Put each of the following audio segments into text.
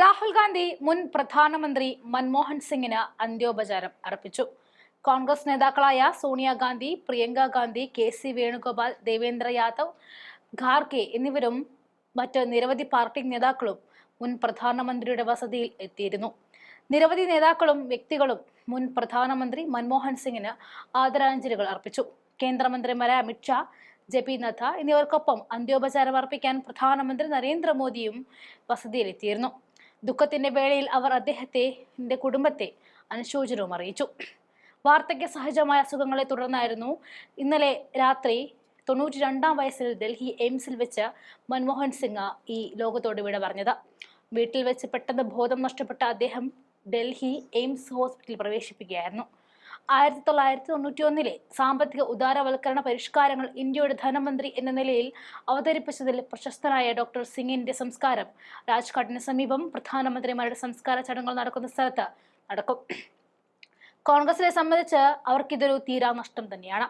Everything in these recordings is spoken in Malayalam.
രാഹുൽ ഗാന്ധി മുൻ പ്രധാനമന്ത്രി മൻമോഹൻ സിംഗിന് അന്ത്യോപചാരം അർപ്പിച്ചു. കോൺഗ്രസ് നേതാക്കളായ സോണിയാഗാന്ധി പ്രിയങ്ക ഗാന്ധി കെ സി വേണുഗോപാൽ ദേവേന്ദ്ര യാദവ് ഖാർഗെ എന്നിവരും മറ്റ് നിരവധി പാർട്ടി നേതാക്കളും മുൻ പ്രധാനമന്ത്രിയുടെ വസതിയിൽ എത്തിയിരുന്നു. നിരവധി നേതാക്കളും വ്യക്തികളും മുൻ പ്രധാനമന്ത്രി മൻമോഹൻ സിംഗിന് ആദരാഞ്ജലികൾ അർപ്പിച്ചു. കേന്ദ്രമന്ത്രിമാരായ അമിത്ഷാ ജെ പി നദ്ദ എന്നിവർക്കൊപ്പം അന്ത്യോപചാരം അർപ്പിക്കാൻ പ്രധാനമന്ത്രി നരേന്ദ്രമോദിയും വസതിയിലെത്തിയിരുന്നു. ദുഃഖത്തിന്റെ വേളയിൽ അവർ അദ്ദേഹത്തെ കുടുംബത്തെ അനുശോചനവും അറിയിച്ചു. വാർദ്ധക്യ സഹജമായ അസുഖങ്ങളെ തുടർന്നായിരുന്നു ഇന്നലെ രാത്രി തൊണ്ണൂറ്റി രണ്ടാം വയസ്സിൽ ഡൽഹി എയിംസിൽ വെച്ച് മൻമോഹൻ സിംഗ് ഈ ലോകത്തോട് വിട പറഞ്ഞത്. വീട്ടിൽ വെച്ച് പെട്ടെന്ന് ബോധം നഷ്ടപ്പെട്ട അദ്ദേഹം ഡൽഹി എയിംസ് ഹോസ്പിറ്റലിൽ പ്രവേശിപ്പിക്കുകയായിരുന്നു. ആയിരത്തി തൊള്ളായിരത്തി തൊണ്ണൂറ്റി ഒന്നിലെ സാമ്പത്തിക ഉദാരവൽക്കരണ പരിഷ്കാരങ്ങൾ ഇന്ത്യയുടെ ധനമന്ത്രി എന്ന നിലയിൽ അവതരിപ്പിച്ചതിൽ പ്രശസ്തനായ ഡോക്ടർ സിംഗിന്റെ സംസ്കാരം. രാജ്ഘാട്ടിന് സമീപം പ്രധാനമന്ത്രിമാരുടെ സംസ്കാര ചടങ്ങുകൾ നടക്കുന്ന സ്ഥലത്ത് നടക്കും. കോൺഗ്രസിനെ സംബന്ധിച്ച് അവർക്കിതൊരു തീരാ നഷ്ടം തന്നെയാണ്.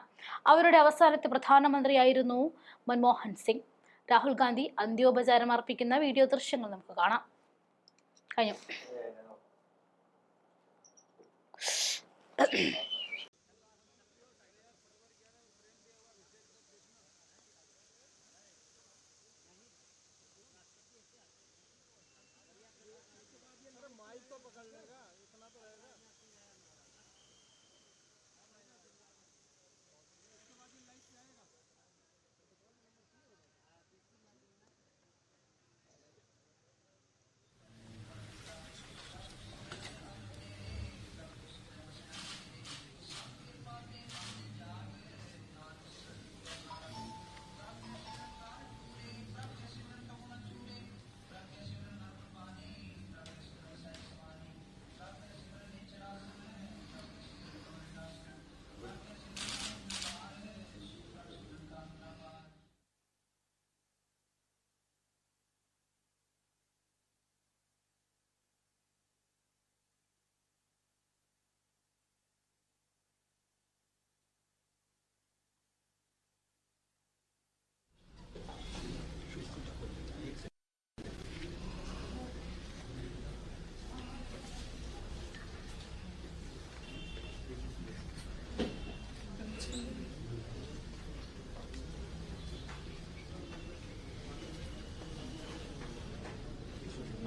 അവരുടെ അവസാനത്തെ പ്രധാനമന്ത്രിയായിരുന്നു മൻമോഹൻ സിംഗ്. രാഹുൽ ഗാന്ധി അന്ത്യോപചാരം അർപ്പിക്കുന്ന വീഡിയോ ദൃശ്യങ്ങൾ നമുക്ക് കാണാം. കഴിഞ്ഞു. Dale.